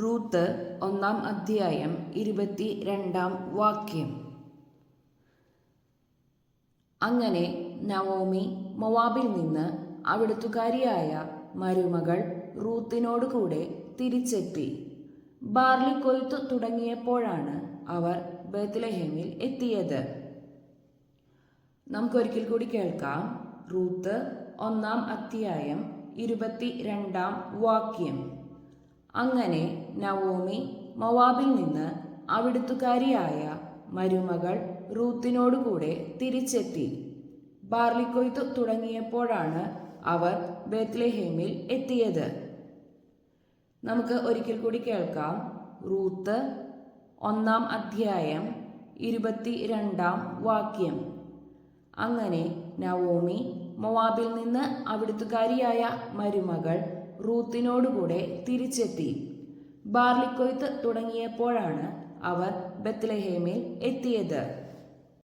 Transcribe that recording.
Ruth ഒന്നാം അധ്യായം ഇരുപത്തി രണ്ടാം വാക്യം. അങ്ങനെ നവോമി മൊവാബിൽ നിന്ന് അവിടുത്തുകാരിയായ മരുമകൾ റൂത്തിനോട് കൂടെ തിരിച്ചെത്തി. ബാർലി കൊയ്ത്തു തുടങ്ങിയപ്പോഴാണ് അവർ ബത്ലഹേമിൽ എത്തിയത്. നമുക്കൊരിക്കൽ കൂടി കേൾക്കാം. റൂത്ത് ഒന്നാം അധ്യായം ഇരുപത്തി രണ്ടാം വാക്യം. അങ്ങനെ നവോമി മൊവാബിൽ നിന്ന് അവിടുത്തുകാരിയായ മരുമകൾ റൂത്തിനോടുകൂടെ തിരിച്ചെത്തി. ബാർലിക്കൊയ്ത്തു തുടങ്ങിയപ്പോഴാണ് അവർ ബെത്ലഹേമിൽ എത്തിയത്. നമുക്ക് ഒരിക്കൽ കൂടി കേൾക്കാം. റൂത്ത് ഒന്നാം അധ്യായം ഇരുപത്തി രണ്ടാം വാക്യം. അങ്ങനെ നവോമി മൊവാബിൽ നിന്ന് അവിടുത്തുകാരിയായ മരുമകൾ റൂത്തിനോടുകൂടെ തിരിച്ചെത്തി. ബാർലിക്കൊയ്ത്ത് തുടങ്ങിയപ്പോഴാണ് അവർ ബത്ലഹേമിൽ എത്തിയത്.